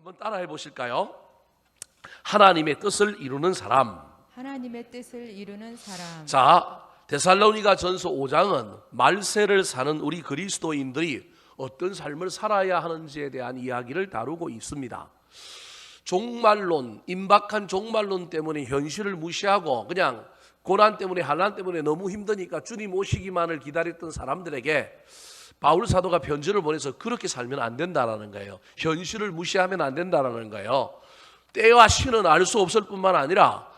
한번 따라해 보실까요? 하나님의 뜻을 이루는 사람. 하나님의 뜻을 이루는 사람. 자, 데살로니가 전서 5장은 말세를 사는 우리 그리스도인들이 어떤 삶을 살아야 하는지에 대한 이야기를 다루고 있습니다. 종말론, 임박한 종말론 때문에 현실을 무시하고 그냥 고난 때문에 한란 때문에 너무 힘드니까 주님 오시기만을 기다렸던 사람들에게 바울 사도가 편지를 보내서 그렇게 살면 안 된다라는 거예요. 현실을 무시하면 안 된다라는 거예요. 때와 시는 알 수 없을 뿐만 아니라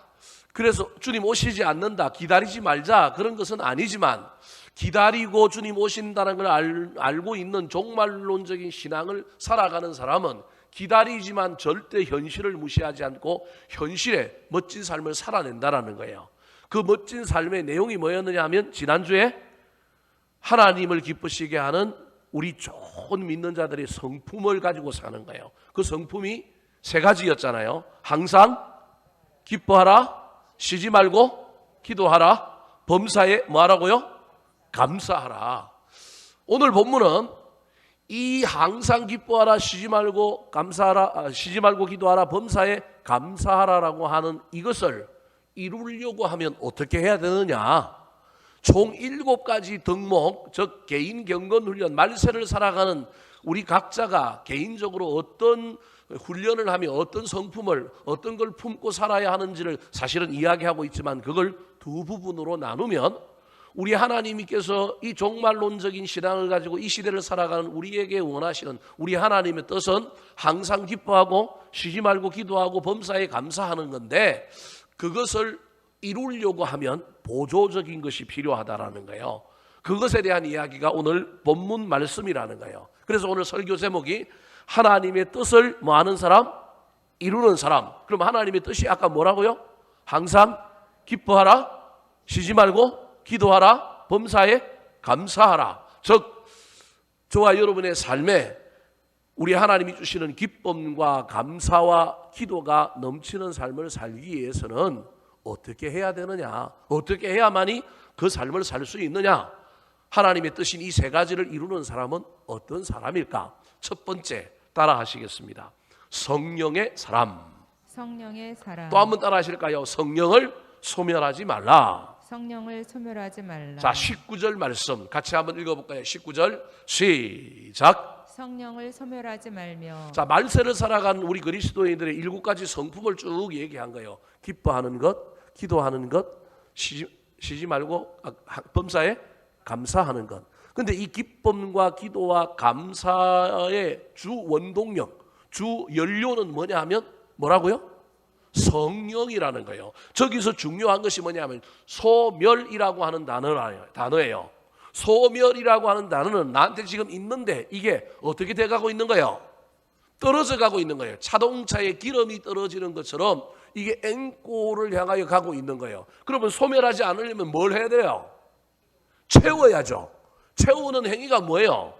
그래서 주님 오시지 않는다, 기다리지 말자 그런 것은 아니지만 기다리고 주님 오신다는 걸 알, 알고 있는 종말론적인 신앙을 살아가는 사람은 기다리지만 절대 현실을 무시하지 않고 현실에 멋진 삶을 살아낸다라는 거예요. 그 멋진 삶의 내용이 뭐였느냐 하면 지난주에 하나님을 기쁘시게 하는 우리 좋은 믿는 자들의 성품을 가지고 사는 거예요. 그 성품이 세 가지였잖아요. 항상 기뻐하라, 쉬지 말고 기도하라, 범사에 뭐하라고요? 감사하라. 오늘 본문은 이 항상 기뻐하라, 쉬지 말고 감사하라, 아, 쉬지 말고 기도하라, 범사에 감사하라라고 하는 이것을 이루려고 하면 어떻게 해야 되느냐? 총 일곱 가지 덕목, 즉 개인 경건 훈련, 말세를 살아가는 우리 각자가 개인적으로 어떤 훈련을 하며 어떤 성품을 어떤 걸 품고 살아야 하는지를 사실은 이야기하고 있지만 그걸 두 부분으로 나누면 우리 하나님께서 이 종말론적인 신앙을 가지고 이 시대를 살아가는 우리에게 원하시는 우리 하나님의 뜻은 항상 기뻐하고 쉬지 말고 기도하고 범사에 감사하는 건데 그것을 이루려고 하면 보조적인 것이 필요하다라는 거예요. 그것에 대한 이야기가 오늘 본문 말씀이라는 거예요. 그래서 오늘 설교 제목이 하나님의 뜻을 뭐 하는 사람? 이루는 사람. 그럼 하나님의 뜻이 아까 뭐라고요? 항상 기뻐하라, 쉬지 말고 기도하라, 범사에 감사하라. 즉, 저와 여러분의 삶에 우리 하나님이 주시는 기쁨과 감사와 기도가 넘치는 삶을 살기 위해서는 어떻게 해야 되느냐? 어떻게 해야만이 그 삶을 살 수 있느냐? 하나님의 뜻인 이 세 가지를 이루는 사람은 어떤 사람일까? 첫 번째 따라 하시겠습니다. 성령의 사람. 성령의 사람. 또 한 번 따라 하실까요? 성령을 소멸하지 말라. 성령을 소멸하지 말라. 자, 19절 말씀 같이 한번 읽어 볼까요? 19절 시작. 성령을 소멸하지 말며 자, 말세를 살아간 우리 그리스도인들의 일곱 가지 성품을 쭉 얘기한 거예요. 기뻐하는 것, 기도하는 것, 쉬지, 쉬지 말고 아, 하- 범사에 감사하는 것. 근데 이 기쁨과 기도와 감사의 주 원동력, 주 연료는 뭐냐 하면 뭐라고요? 성령이라는 거예요. 저기서 중요한 것이 뭐냐면 소멸이라고 하는. 단어예요. 소멸이라고 하는 단어는 나한테 지금 있는데 이게 어떻게 돼가고 있는 거예요? 떨어져 가고 있는 거예요. 자동차에 기름이 떨어지는 것처럼 이게 앵꼬를 향하여 가고 있는 거예요. 그러면 소멸하지 않으려면 뭘 해야 돼요? 채워야죠. 채우는 행위가 뭐예요?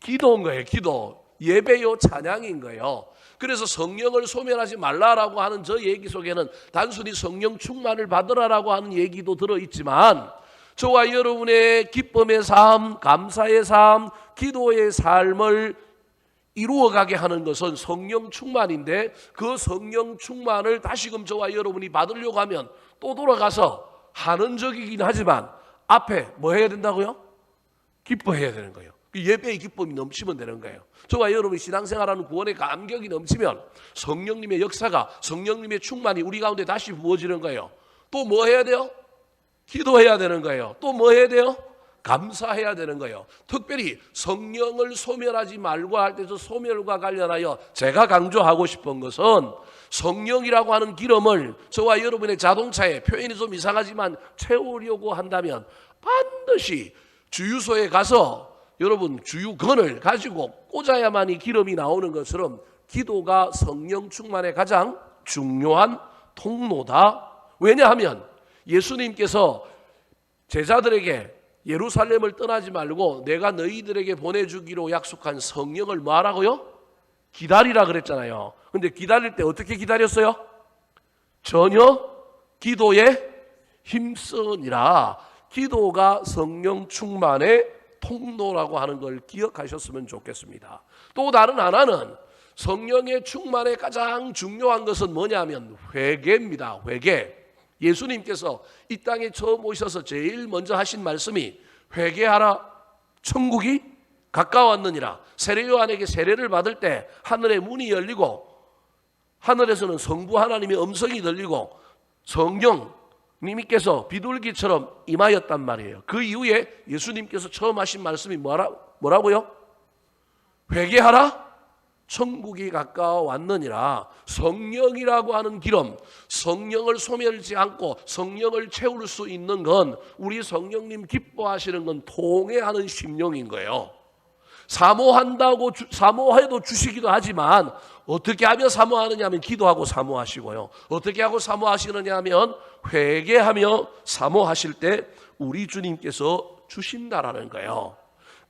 기도인 거예요. 기도. 예배요 찬양인 거예요. 그래서 성령을 소멸하지 말라라고 하는 저 얘기 속에는 단순히 성령 충만을 받으라라고 하는 얘기도 들어 있지만 저와 여러분의 기쁨의 삶, 감사의 삶, 기도의 삶을 이루어가게 하는 것은 성령 충만인데 그 성령 충만을 다시금 저와 여러분이 받으려고 하면 또 돌아가서 하는 적이긴 하지만 앞에 뭐 해야 된다고요? 기뻐해야 되는 거예요. 그 예배의 기쁨이 넘치면 되는 거예요. 저와 여러분이 신앙생활하는 구원의 감격이 넘치면 성령님의 역사가 성령님의 충만이 우리 가운데 다시 부어지는 거예요. 또 뭐 해야 돼요? 기도해야 되는 거예요. 또 뭐 해야 돼요? 감사해야 되는 거예요. 특별히 성령을 소멸하지 말고 할 때서 소멸과 관련하여 제가 강조하고 싶은 것은 성령이라고 하는 기름을 저와 여러분의 자동차에 표현이 좀 이상하지만 채우려고 한다면 반드시 주유소에 가서 여러분 주유건을 가지고 꽂아야만 이 기름이 나오는 것처럼 기도가 성령 충만의 가장 중요한 통로다. 왜냐하면 예수님께서 제자들에게 예루살렘을 떠나지 말고 내가 너희들에게 보내주기로 약속한 성령을 뭐하라고요? 기다리라 그랬잖아요. 근데 기다릴 때 어떻게 기다렸어요? 전혀 기도에 힘쓰니라. 기도가 성령 충만의 통로라고 하는 걸 기억하셨으면 좋겠습니다. 또 다른 하나는 성령의 충만의 가장 중요한 것은 뭐냐면 회개입니다. 회개. 예수님께서 이 땅에 처음 오셔서 제일 먼저 하신 말씀이 회개하라 천국이 가까웠느니라. 세례 요한에게 세례를 받을 때 하늘의 문이 열리고 하늘에서는 성부 하나님의 음성이 들리고 성령 님께서 비둘기처럼 임하였단 말이에요. 그 이후에 예수님께서 처음 하신 말씀이 뭐라, 뭐라고요? 회개하라 천국이 가까워 왔느니라 성령이라고 하는 기름 성령을 소멸지 않고 성령을 채울 수 있는 건 우리 성령님 기뻐하시는 건 통회하는 심령인 거예요. 사모한다고 주- 사모해도 주시기도 하지만 어떻게 하면 사모하느냐 하면 기도하고 사모하시고요. 어떻게 하고 사모하시느냐 하면 회개하며 사모하실 때 우리 주님께서 주신다라는 거예요.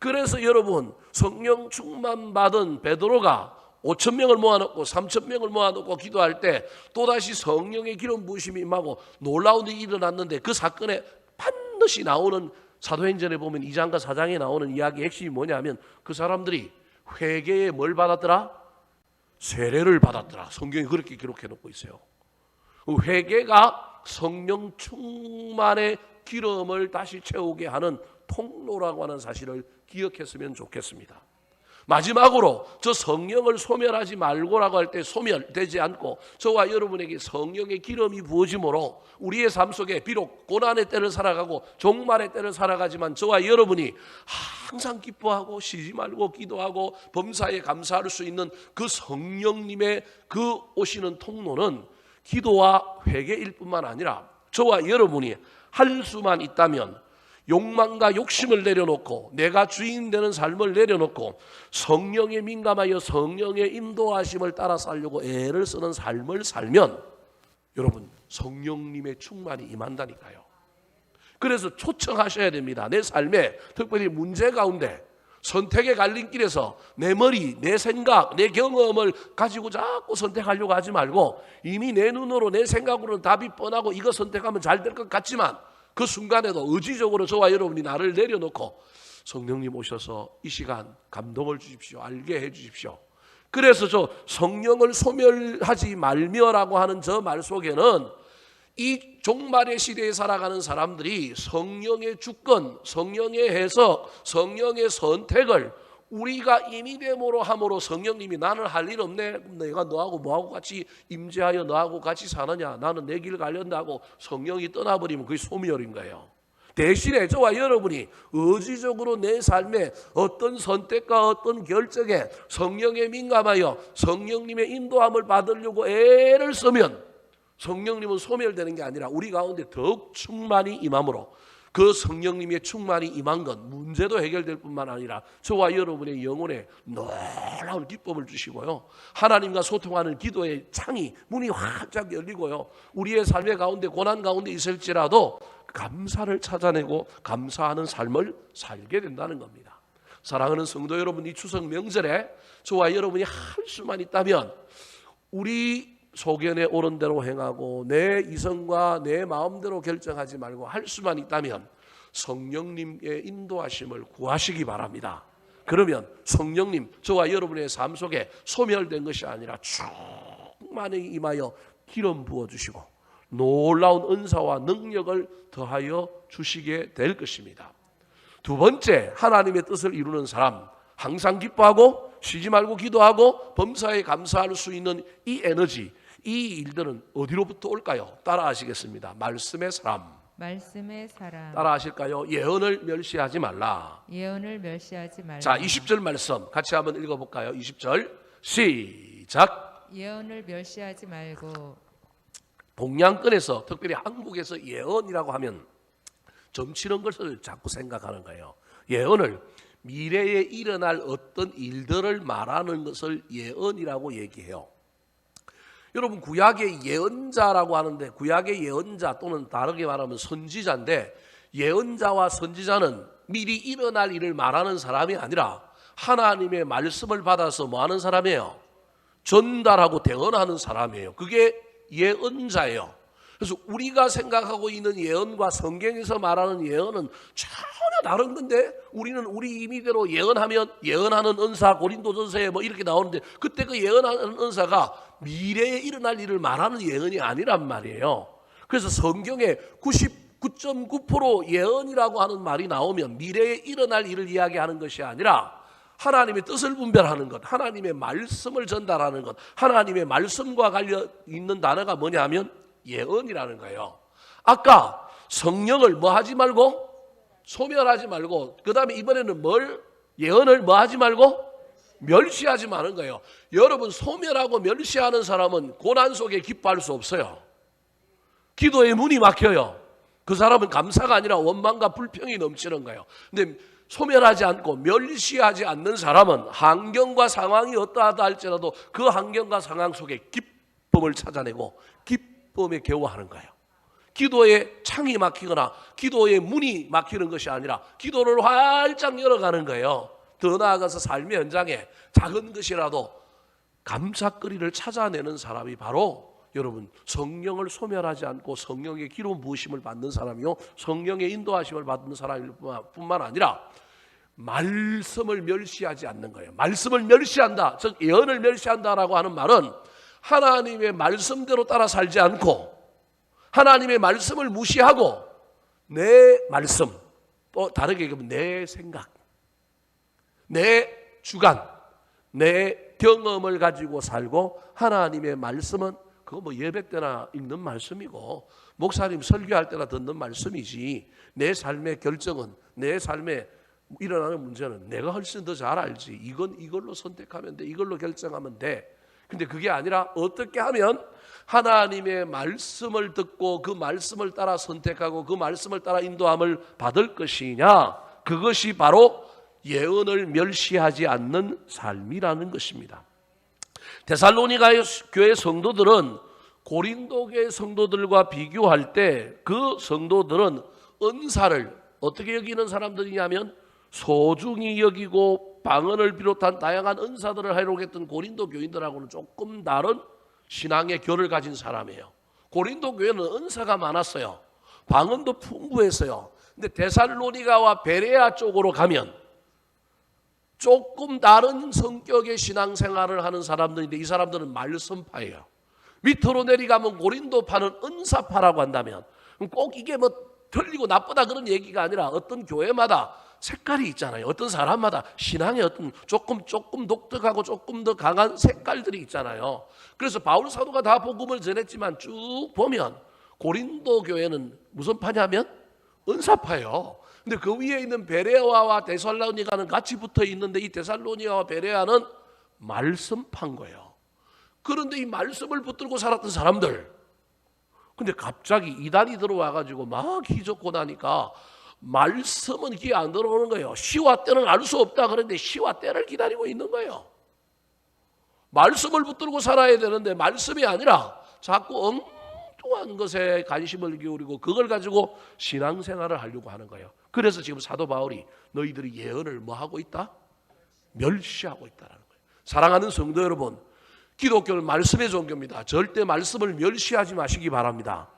그래서 여러분 성령 충만 받은 베드로가 5천 명을 모아놓고 3천 명을 모아놓고 기도할 때 또다시 성령의 기름 부으심이 임하고 놀라운 일이 일어났는데 그 사건에 반드시 나오는 사도행전에 보면 2장과 4장에 나오는 이야기의 핵심이 뭐냐면 그 사람들이 회개에 뭘 받았더라? 세례를 받았더라. 성경이 그렇게 기록해 놓고 있어요. 그 회개가 성령 충만의 기름을 다시 채우게 하는 통로라고 하는 사실을 기억했으면 좋겠습니다. 마지막으로 저 성령을 소멸하지 말고라고 할 때 소멸되지 않고 저와 여러분에게 성령의 기름이 부어짐으로 우리의 삶 속에 비록 고난의 때를 살아가고 종말의 때를 살아가지만 저와 여러분이 항상 기뻐하고 쉬지 말고 기도하고 범사에 감사할 수 있는 그 성령님의 그 오시는 통로는 기도와 회개일 뿐만 아니라 저와 여러분이 할 수만 있다면 욕망과 욕심을 내려놓고 내가 주인 되는 삶을 내려놓고 성령에 민감하여 성령의 인도하심을 따라 살려고 애를 쓰는 삶을 살면 여러분 성령님의 충만이 임한다니까요. 그래서 초청하셔야 됩니다. 내 삶에 특별히 문제 가운데 선택의 갈림길에서 내 머리, 내 생각, 내 경험을 가지고 자꾸 선택하려고 하지 말고 이미 내 눈으로 내 생각으로는 답이 뻔하고 이거 선택하면 잘 될 것 같지만 그 순간에도 의지적으로 저와 여러분이 나를 내려놓고 성령님 오셔서 이 시간 감동을 주십시오. 알게 해 주십시오. 그래서 저 성령을 소멸하지 말며라고 하는 저 말 속에는 이 종말의 시대에 살아가는 사람들이 성령의 주권, 성령의 해석, 성령의 선택을 우리가 임의됨으로 함으로 성령님이 나는 할 일 없네. 내가 너하고 뭐하고 같이 임재하여 너하고 같이 사느냐. 나는 내길 가련다고 성령이 떠나버리면 그게 소멸인 거예요. 대신에 저와 여러분이 의지적으로 내 삶에 어떤 선택과 어떤 결정에 성령에 민감하여 성령님의 인도함을 받으려고 애를 쓰면 성령님은 소멸되는 게 아니라 우리 가운데 더욱 충만히 임함으로 그 성령님의 충만이 임한 건 문제도 해결될 뿐만 아니라 저와 여러분의 영혼에 놀라운 기쁨을 주시고요. 하나님과 소통하는 기도의 창이 문이 활짝 열리고요. 우리의 삶의 가운데 고난 가운데 있을지라도 감사를 찾아내고 감사하는 삶을 살게 된다는 겁니다. 사랑하는 성도 여러분, 이 추석 명절에 저와 여러분이 할 수만 있다면 우리 소견에 옳은 대로 행하고 내 이성과 내 마음대로 결정하지 말고 할 수만 있다면 성령님의 인도하심을 구하시기 바랍니다. 그러면 성령님 저와 여러분의 삶 속에 소멸된 것이 아니라 충만히 임하여 기름 부어 주시고 놀라운 은사와 능력을 더하여 주시게 될 것입니다. 두 번째 하나님의 뜻을 이루는 사람 항상 기뻐하고 쉬지 말고 기도하고 범사에 감사할 수 있는 이 에너지 이 일들은 어디로부터 올까요? 따라하시겠습니다. 말씀의 사람 말씀의 사람 따라하실까요? 예언을 멸시하지 말라. 예언을 멸시하지 말라. 자, 20절 말씀 같이 한번 읽어 볼까요? 20절 시작. 예언을 멸시하지 말고 동양권에서 특별히 한국에서 예언이라고 하면 점치는 것을 자꾸 생각하는 거예요. 예언을 미래에 일어날 어떤 일들을 말하는 것을 예언이라고 얘기해요. 여러분 구약의 예언자라고 하는데 구약의 예언자 또는 다르게 말하면 선지자인데 예언자와 선지자는 미리 일어날 일을 말하는 사람이 아니라 하나님의 말씀을 받아서 뭐 하는 사람이에요? 전달하고 대언하는 사람이에요. 그게 예언자예요. 그래서 우리가 생각하고 있는 예언과 성경에서 말하는 예언은 전혀 다른 건데 우리는 우리 임의대로 예언하면 예언하는 은사 고린도전서에 뭐 이렇게 나오는데 그때 그 예언하는 은사가 미래에 일어날 일을 말하는 예언이 아니란 말이에요. 그래서 성경에 99.9% 예언이라고 하는 말이 나오면 미래에 일어날 일을 이야기하는 것이 아니라 하나님의 뜻을 분별하는 것, 하나님의 말씀을 전달하는 것, 하나님의 말씀과 관련 있는 단어가 뭐냐면 예언이라는 거예요. 아까 성령을 뭐 하지 말고 소멸하지 말고 그다음에 이번에는 뭘 예언을 뭐 하지 말고 멸시하지 마는 거예요. 여러분 소멸하고 멸시하는 사람은 고난 속에 기뻐할 수 없어요. 기도의 문이 막혀요. 그 사람은 감사가 아니라 원망과 불평이 넘치는 거예요. 근데 소멸하지 않고 멸시하지 않는 사람은 환경과 상황이 어떠하다 할지라도 그 환경과 상황 속에 기쁨을 찾아내고 기쁨 에 겨워하는 거예요. 기도의 창이 막히거나 기도의 문이 막히는 것이 아니라 기도를 활짝 열어가는 거예요. 더 나아가서 삶의 현장에 작은 것이라도 감사거리를 찾아내는 사람이 바로 여러분 성령을 소멸하지 않고 성령의 기름 부으심을 받는 사람이요 성령의 인도하심을 받는 사람일 뿐만 아니라 말씀을 멸시하지 않는 거예요. 말씀을 멸시한다. 즉 예언을 멸시한다라고 하는 말은 하나님의 말씀대로 따라 살지 않고 하나님의 말씀을 무시하고 내 말씀 또 다르게 얘기하면 내 생각 내 주관, 내 경험을 가지고 살고 하나님의 말씀은 그거 뭐 예배 때나 읽는 말씀이고 목사님 설교할 때나 듣는 말씀이지 내 삶의 결정은 내 삶에 일어나는 문제는 내가 훨씬 더 잘 알지. 이건 이걸로 선택하면 돼. 이걸로 결정하면 돼 근데 그게 아니라 어떻게 하면 하나님의 말씀을 듣고 그 말씀을 따라 선택하고 그 말씀을 따라 인도함을 받을 것이냐 그것이 바로 예언을 멸시하지 않는 삶이라는 것입니다. 데살로니가 교회 성도들은 고린도 교회 성도들과 비교할 때 그 성도들은 은사를 어떻게 여기는 사람들이냐면 소중히 여기고 방언을 비롯한 다양한 은사들을 하려고 했던 고린도 교인들하고는 조금 다른 신앙의 결을 가진 사람이에요. 고린도 교회는 은사가 많았어요. 방언도 풍부했어요. 근데 데살로니가와 베레아 쪽으로 가면 조금 다른 성격의 신앙생활을 하는 사람들인데 이 사람들은 말씀파예요. 밑으로 내려가면 고린도파는 은사파라고 한다면 꼭 이게 뭐 틀리고 나쁘다 그런 얘기가 아니라 어떤 교회마다 색깔이 있잖아요. 어떤 사람마다 신앙의 어떤 조금 조금 독특하고 조금 더 강한 색깔들이 있잖아요. 그래서 바울 사도가 다 복음을 전했지만 쭉 보면 고린도 교회는 무슨 파냐면 은사파예요. 근데 그 위에 있는 베레아와 데살로니가는 같이 붙어 있는데 이 데살로니아와 베레아는 말씀판 거예요. 그런데 이 말씀을 붙들고 살았던 사람들 근데 갑자기 이단이 들어와 가지고 막 기적고 나니까 말씀은 귀에 안 들어오는 거예요. 시와 때는 알 수 없다 그런데 시와 때를 기다리고 있는 거예요. 말씀을 붙들고 살아야 되는데 말씀이 아니라 자꾸 엉뚱한 것에 관심을 기울이고 그걸 가지고 신앙생활을 하려고 하는 거예요. 그래서 지금 사도 바울이 너희들이 예언을 뭐 하고 있다? 멸시하고 있다라는 거예요. 사랑하는 성도 여러분, 기독교는 말씀의 종교입니다. 절대 말씀을 멸시하지 마시기 바랍니다.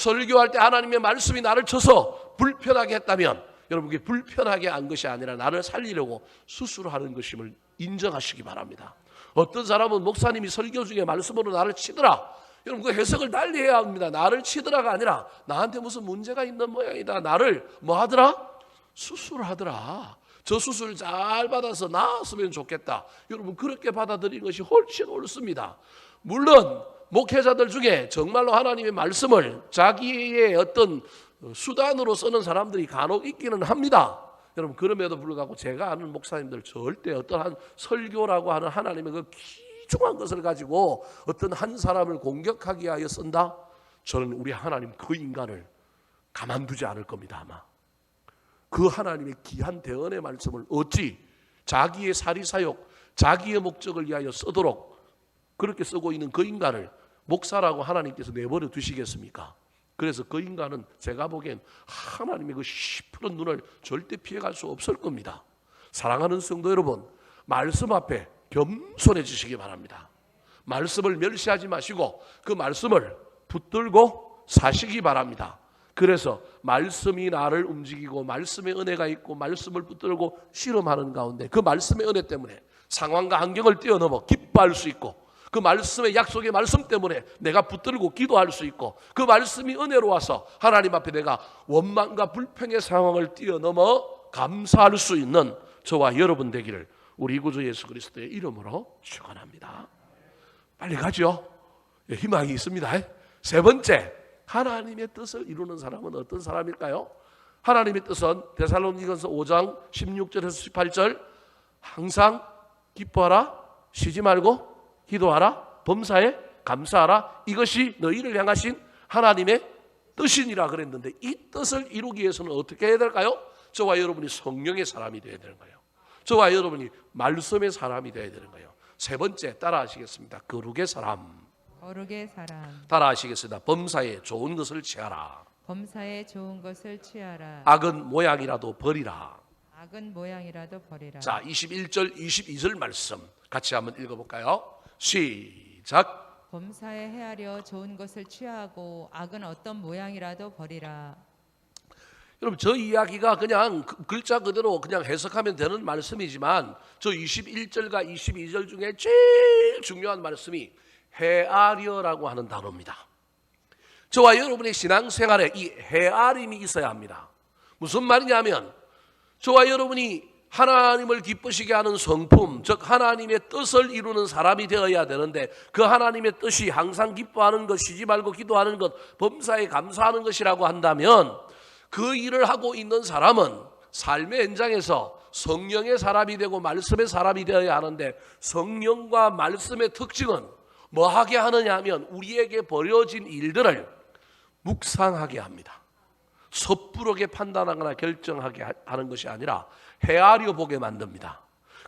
설교할 때 하나님의 말씀이 나를 쳐서 불편하게 했다면 여러분 그게 불편하게 한 것이 아니라 나를 살리려고 수술하는 것임을 인정하시기 바랍니다. 어떤 사람은 목사님이 설교 중에 말씀으로 나를 치더라. 여러분 그 해석을 달리 해야 합니다. 나를 치더라가 아니라 나한테 무슨 문제가 있는 모양이다. 나를 뭐 하더라? 수술하더라. 저 수술 잘 받아서 나았으면 좋겠다. 여러분 그렇게 받아들이는 것이 훨씬 옳습니다. 물론 목회자들 중에 정말로 하나님의 말씀을 자기의 어떤 수단으로 쓰는 사람들이 간혹 있기는 합니다. 여러분 그럼에도 불구하고 제가 아는 목사님들 절대 어떠한 설교라고 하는 하나님의 그 귀중한 것을 가지고 어떤 한 사람을 공격하기 위하여 쓴다. 저는 우리 하나님 그 인간을 가만두지 않을 겁니다 아마. 그 하나님의 귀한 대언의 말씀을 어찌 자기의 사리사욕, 자기의 목적을 위하여 쓰도록 그렇게 쓰고 있는 그 인간을 목사라고 하나님께서 내버려 두시겠습니까? 그래서 그 인간은 제가 보기엔 하나님의 그 시퍼런 눈을 절대 피해갈 수 없을 겁니다. 사랑하는 성도 여러분, 말씀 앞에 겸손해지시기 바랍니다. 말씀을 멸시하지 마시고 그 말씀을 붙들고 사시기 바랍니다. 그래서 말씀이 나를 움직이고 말씀의 은혜가 있고 말씀을 붙들고 실험하는 가운데 그 말씀의 은혜 때문에 상황과 환경을 뛰어넘어 기뻐할 수 있고 그 말씀의 약속의 말씀 때문에 내가 붙들고 기도할 수 있고 그 말씀이 은혜로 와서 하나님 앞에 내가 원망과 불평의 상황을 뛰어넘어 감사할 수 있는 저와 여러분 되기를 우리 구주 예수 그리스도의 이름으로 축원합니다. 빨리 가죠. 예, 희망이 있습니다. 세 번째, 하나님의 뜻을 이루는 사람은 어떤 사람일까요? 하나님의 뜻은 데살로니가서 5장 16절에서 18절 항상 기뻐하라 쉬지 말고 기도하라 범사에 감사하라 이것이 너희를 향하신 하나님의 뜻이니라 그랬는데 이 뜻을 이루기 위해서는 어떻게 해야 될까요? 저와 여러분이 성령의 사람이 되어야 되는 거예요. 저와 여러분이 말씀의 사람이 되어야 되는 거예요. 세 번째 따라하시겠습니다. 거룩의 사람 거룩의 사람 따라하시겠습니다. 범사에 좋은 것을 취하라. 범사에 좋은 것을 취하라 악은 모양이라도 버리라. 악은 모양이라도 버리라 자, 21절, 22절 말씀 같이 한번 읽어 볼까요? 시작. 범사에 헤아려 좋은 것을 취하고 악은 어떤 모양이라도 버리라 여러분 저 이야기가 그냥 그 글자 그대로 그냥 해석하면 되는 말씀이지만 저 21절과 22절 중에 제일 중요한 말씀이 헤아려라고 하는 단어입니다. 저와 여러분의 신앙생활에 이 헤아림이 있어야 합니다. 무슨 말이냐면 저와 여러분이 하나님을 기쁘시게 하는 성품, 즉 하나님의 뜻을 이루는 사람이 되어야 되는데 그 하나님의 뜻이 항상 기뻐하는 것, 쉬지 말고 기도하는 것, 범사에 감사하는 것이라고 한다면 그 일을 하고 있는 사람은 삶의 현장에서 성령의 사람이 되고 말씀의 사람이 되어야 하는데 성령과 말씀의 특징은 뭐 하게 하느냐 하면 우리에게 벌어진 일들을 묵상하게 합니다. 섣부르게 판단하거나 결정하게 하- 하는 것이 아니라 헤아려 보게 만듭니다.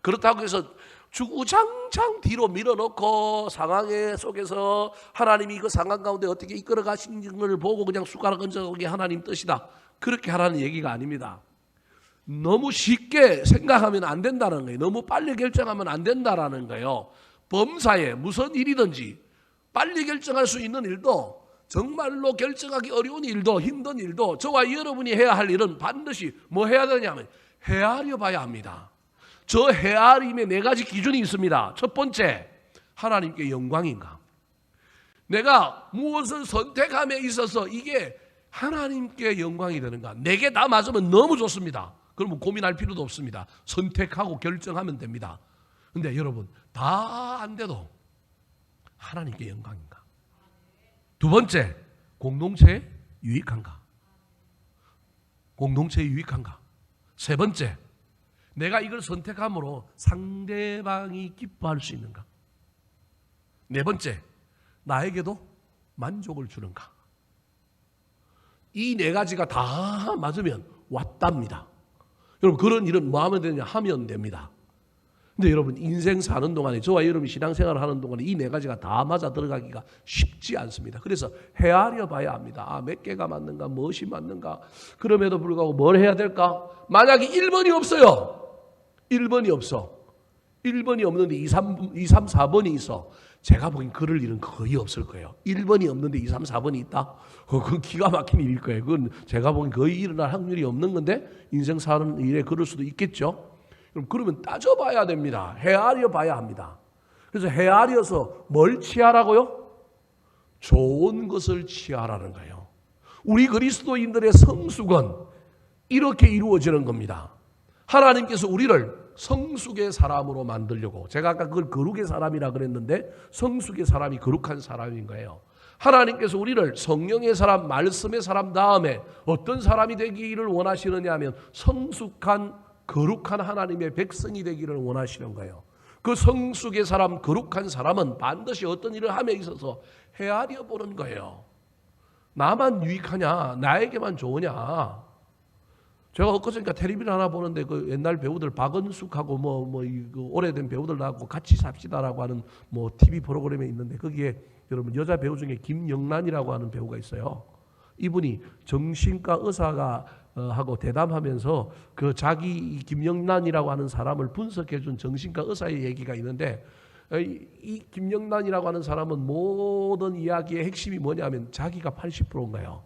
그렇다고 해서 주구장창 뒤로 밀어넣고 상황의 속에서 하나님이 그 상황 가운데 어떻게 이끌어 가시는 걸 보고 그냥 숟가락 얹어오게 하나님 뜻이다. 그렇게 하라는 얘기가 아닙니다. 너무 쉽게 생각하면 안 된다는 거예요. 너무 빨리 결정하면 안 된다라는 거예요. 범사에 무슨 일이든지 빨리 결정할 수 있는 일도 정말로 결정하기 어려운 일도 힘든 일도 저와 여러분이 해야 할 일은 반드시 뭐 해야 되냐면 헤아려 봐야 합니다. 저 헤아림에 네 가지 기준이 있습니다. 첫 번째, 하나님께 영광인가? 내가 무엇을 선택함에 있어서 이게 하나님께 영광이 되는가? 내게 다 맞으면 너무 좋습니다. 그러면 고민할 필요도 없습니다. 선택하고 결정하면 됩니다. 근데 여러분, 다 안 돼도 하나님께 영광인가? 두 번째, 공동체에 유익한가? 공동체에 유익한가? 세 번째, 내가 이걸 선택함으로 상대방이 기뻐할 수 있는가? 네 번째, 나에게도 만족을 주는가? 이 네 가지가 다 맞으면 왔답니다. 여러분 그런 일은 뭐 하면 되냐 하면 됩니다. 근데 여러분 인생 사는 동안에 저와 여러분이 신앙생활을 하는 동안에 이 네 가지가 다 맞아 들어가기가 쉽지 않습니다. 그래서 헤아려 봐야 합니다. 아, 몇 개가 맞는가, 무엇이 맞는가. 그럼에도 불구하고 뭘 해야 될까? 만약에 1번이 없어요. 1번이 없어. 1번이 없는데 2, 3, 2, 3, 4번이 있어. 제가 보기엔 그럴 일은 거의 없을 거예요. 1번이 없는데 2, 3, 4번이 있다? 어, 그건 기가 막힌 일일 거예요. 그건 제가 보기엔 거의 일어날 확률이 없는 건데 인생 사는 일에 그럴 수도 있겠죠. 그럼 그러면 따져봐야 됩니다. 헤아려 봐야 합니다. 그래서 헤아려서 뭘 취하라고요? 좋은 것을 취하라는 거예요. 우리 그리스도인들의 성숙은 이렇게 이루어지는 겁니다. 하나님께서 우리를 성숙의 사람으로 만들려고 제가 아까 그걸 거룩의 사람이라 그랬는데 성숙의 사람이 거룩한 사람인 거예요. 하나님께서 우리를 성령의 사람, 말씀의 사람 다음에 어떤 사람이 되기를 원하시느냐 하면 성숙한 거룩한 하나님의 백성이 되기를 원하시는 거예요. 그 성숙의 사람, 거룩한 사람은 반드시 어떤 일을 함에 있어서 헤아려 보는 거예요. 나만 유익하냐? 나에게만 좋으냐? 제가 엊그저께 텔레비전 하나 보는데 그 옛날 배우들 박은숙하고 뭐뭐 그 오래된 배우들 나하고 같이 삽시다라고 하는 뭐 TV 프로그램에 있는데 거기에 여러분 여자 배우 중에 김영란이라고 하는 배우가 있어요. 이분이 정신과 의사가 어, 하고 대담하면서 그 자기 이 김영란이라고 하는 사람을 분석해 준 정신과 의사의 얘기가 있는데 이, 이 김영란이라고 하는 사람은 모든 이야기의 핵심이 뭐냐면 자기가 80%인가요.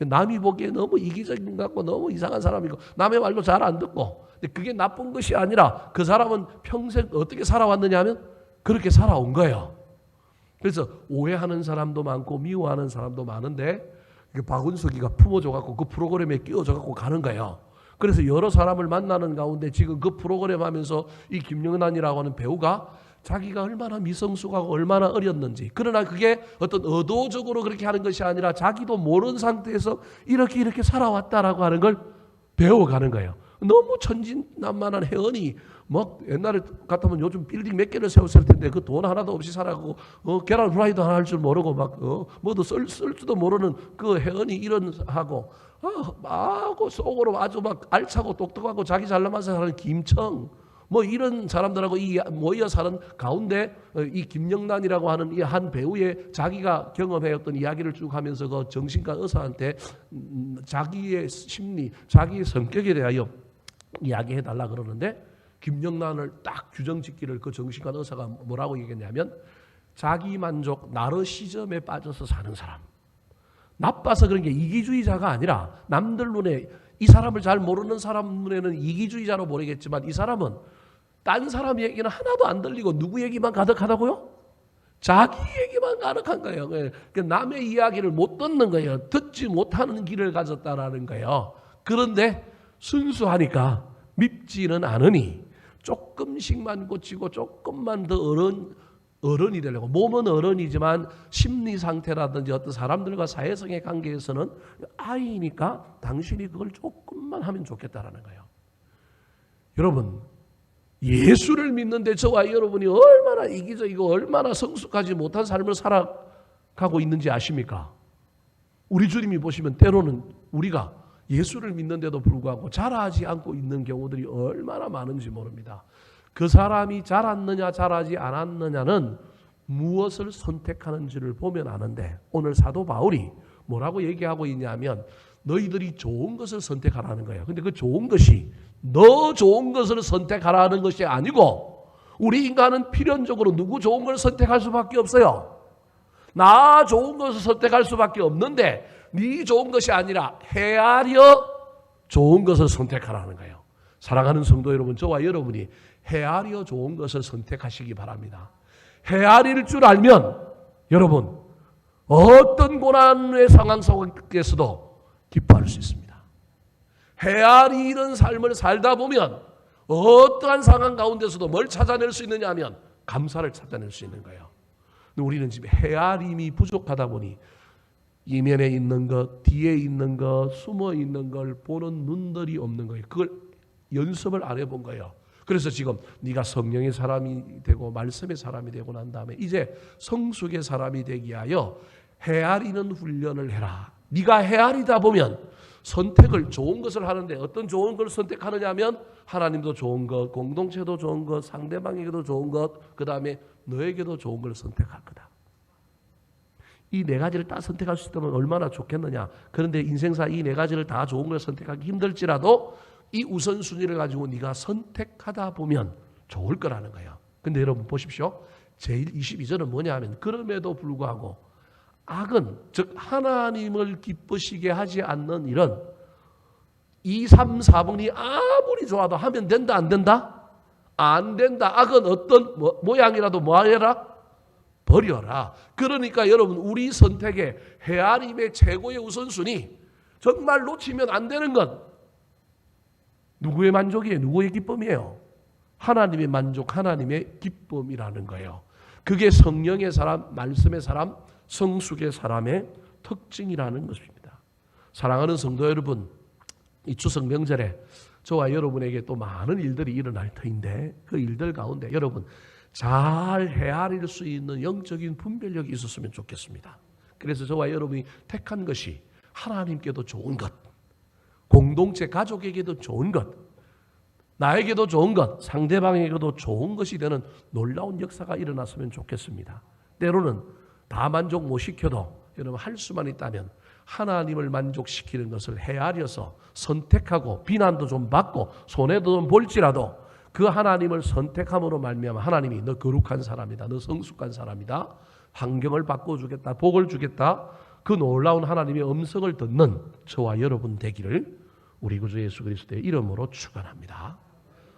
남이 보기에 너무 이기적인 것 같고 너무 이상한 사람이고 남의 말도 잘 안 듣고 근데 그게 나쁜 것이 아니라 그 사람은 평생 어떻게 살아왔느냐 하면 그렇게 살아온 거예요. 그래서 오해하는 사람도 많고 미워하는 사람도 많은데 그 박은석이가 품어줘 갖고 그 프로그램에 끼워줘 갖고 가는 거예요. 그래서 여러 사람을 만나는 가운데 지금 그 프로그램 하면서 이 김영란이라고 하는 배우가 자기가 얼마나 미성숙하고 얼마나 어렸는지 그러나 그게 어떤 의도적으로 그렇게 하는 것이 아니라 자기도 모르는 상태에서 이렇게 이렇게 살아왔다라고 하는 걸 배워가는 거예요. 너무 천진난만한 회원이 뭐 옛날에 같으면 요즘 빌딩 몇 개를 세웠을 텐데 그 돈 하나도 없이 살아가고 어, 계란 후라이도 하나 할 줄 모르고 막 어, 뭐도 쓸, 쓸 줄도 모르는 그 회원이 이런 하고 아, 마고 속으로 아주 막 알차고 똑똑하고 자기 잘나면서 사는 김청 뭐 이런 사람들하고 이 모여 사는 가운데 어, 이 김영란이라고 하는 이 한 배우의 자기가 경험해왔던 이야기를 쭉 하면서 그 정신과 의사한테 음, 자기의 심리, 자기의 성격에 대하여 이야기해 달라 그러는데 김영란을 딱 규정짓기를 그 정신과 의사가 뭐라고 얘기했냐면 자기 만족 나르시즘에 빠져서 사는 사람. 나빠서 그런 게 이기주의자가 아니라 남들 눈에 이 사람을 잘 모르는 사람 눈에는 이기주의자로 모르겠지만 이 사람은 딴 사람 얘기는 하나도 안 들리고 누구 얘기만 가득하다고요? 자기 얘기만 가득한 거예요. 그 남의 이야기를 못 듣는 거예요. 듣지 못하는 길을 가졌다라는 거예요. 그런데 순수하니까 밉지는 않으니 조금씩만 고치고 조금만 더 어른 어른이 되려고 몸은 어른이지만 심리 상태라든지 어떤 사람들과 사회성의 관계에서는 아이니까 당신이 그걸 조금만 하면 좋겠다라는 거예요. 여러분 예수를 믿는데 저와 여러분이 얼마나 이기적이고 얼마나 성숙하지 못한 삶을 살아가고 있는지 아십니까? 우리 주님이 보시면 때로는 우리가 예수를 믿는데도 불구하고 자라지 않고 있는 경우들이 얼마나 많은지 모릅니다. 그 사람이 자랐느냐 자라지 않았느냐는 무엇을 선택하는지를 보면 아는데 오늘 사도 바울이 뭐라고 얘기하고 있냐면 너희들이 좋은 것을 선택하라는 거예요. 근데 그 좋은 것이 너 좋은 것을 선택하라는 것이 아니고 우리 인간은 필연적으로 누구 좋은 걸 선택할 수밖에 없어요. 나 좋은 것을 선택할 수밖에 없는데 네 좋은 것이 아니라 헤아려 좋은 것을 선택하라는 거예요. 사랑하는 성도 여러분, 저와 여러분이 헤아려 좋은 것을 선택하시기 바랍니다. 헤아릴 줄 알면 여러분 어떤 고난의 상황 속에서도 기뻐할 수 있습니다. 헤아리는 삶을 살다 보면 어떠한 상황 가운데서도 뭘 찾아낼 수 있느냐 하면 감사를 찾아낼 수 있는 거예요. 우리는 지금 헤아림이 부족하다 보니 이면에 있는 것, 뒤에 있는 것, 숨어 있는 걸 보는 눈들이 없는 거예요. 그걸 연습을 안 해본 거예요. 그래서 지금 네가 성령의 사람이 되고 말씀의 사람이 되고 난 다음에 이제 성숙의 사람이 되기 위하여 헤아리는 훈련을 해라. 네가 헤아리다 보면 선택을 좋은 것을 하는데 어떤 좋은 걸 선택하느냐 하면 하나님도 좋은 것, 공동체도 좋은 것, 상대방에게도 좋은 것, 그 다음에 너에게도 좋은 걸 선택할 거다. 이 네 가지를 다 선택할 수 있다면 얼마나 좋겠느냐. 그런데 인생사 이 네 가지를 다 좋은 걸 선택하기 힘들지라도 이 우선순위를 가지고 네가 선택하다 보면 좋을 거라는 거예요. 근데 여러분 보십시오. 제일 22절은 뭐냐 하면 그럼에도 불구하고 악은 즉 하나님을 기쁘시게 하지 않는 일은 2, 3, 4번이 아무리 좋아도 하면 된다 안 된다? 안 된다. 악은 어떤 모- 모양이라도 뭐하라? 버려라. 그러니까 여러분 우리 선택의 헤아림의 최고의 우선순위 정말 놓치면 안 되는 건 누구의 만족이에요? 누구의 기쁨이에요? 하나님의 만족, 하나님의 기쁨이라는 거예요. 그게 성령의 사람, 말씀의 사람, 성숙의 사람의 특징이라는 것입니다. 사랑하는 성도 여러분, 이 추석 명절에 저와 여러분에게 또 많은 일들이 일어날 터인데 그 일들 가운데 여러분 잘 헤아릴 수 있는 영적인 분별력이 있었으면 좋겠습니다. 그래서 저와 여러분이 택한 것이 하나님께도 좋은 것, 공동체 가족에게도 좋은 것, 나에게도 좋은 것, 상대방에게도 좋은 것이 되는 놀라운 역사가 일어났으면 좋겠습니다. 때로는 다 만족 못 시켜도 여러분 할 수만 있다면 하나님을 만족시키는 것을 헤아려서 선택하고 비난도 좀 받고 손해도 좀 볼지라도 그 하나님을 선택함으로 말미암아 하나님이 너 거룩한 사람이다. 너 성숙한 사람이다. 환경을 바꿔 주겠다. 복을 주겠다. 그 놀라운 하나님의 음성을 듣는 저와 여러분 되기를 우리 구주 예수 그리스도의 이름으로 축원합니다.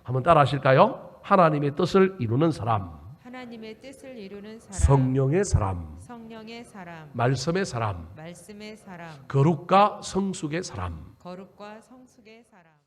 한번 따라 하실까요? 하나님의 뜻을 이루는 사람, 하나님의 뜻을 이루는 사람, 성령의 사람, 성령의 사람, 말씀의 사람, 말씀의 사람, 거룩과 성숙의 사람. 거룩과 성숙의 사람.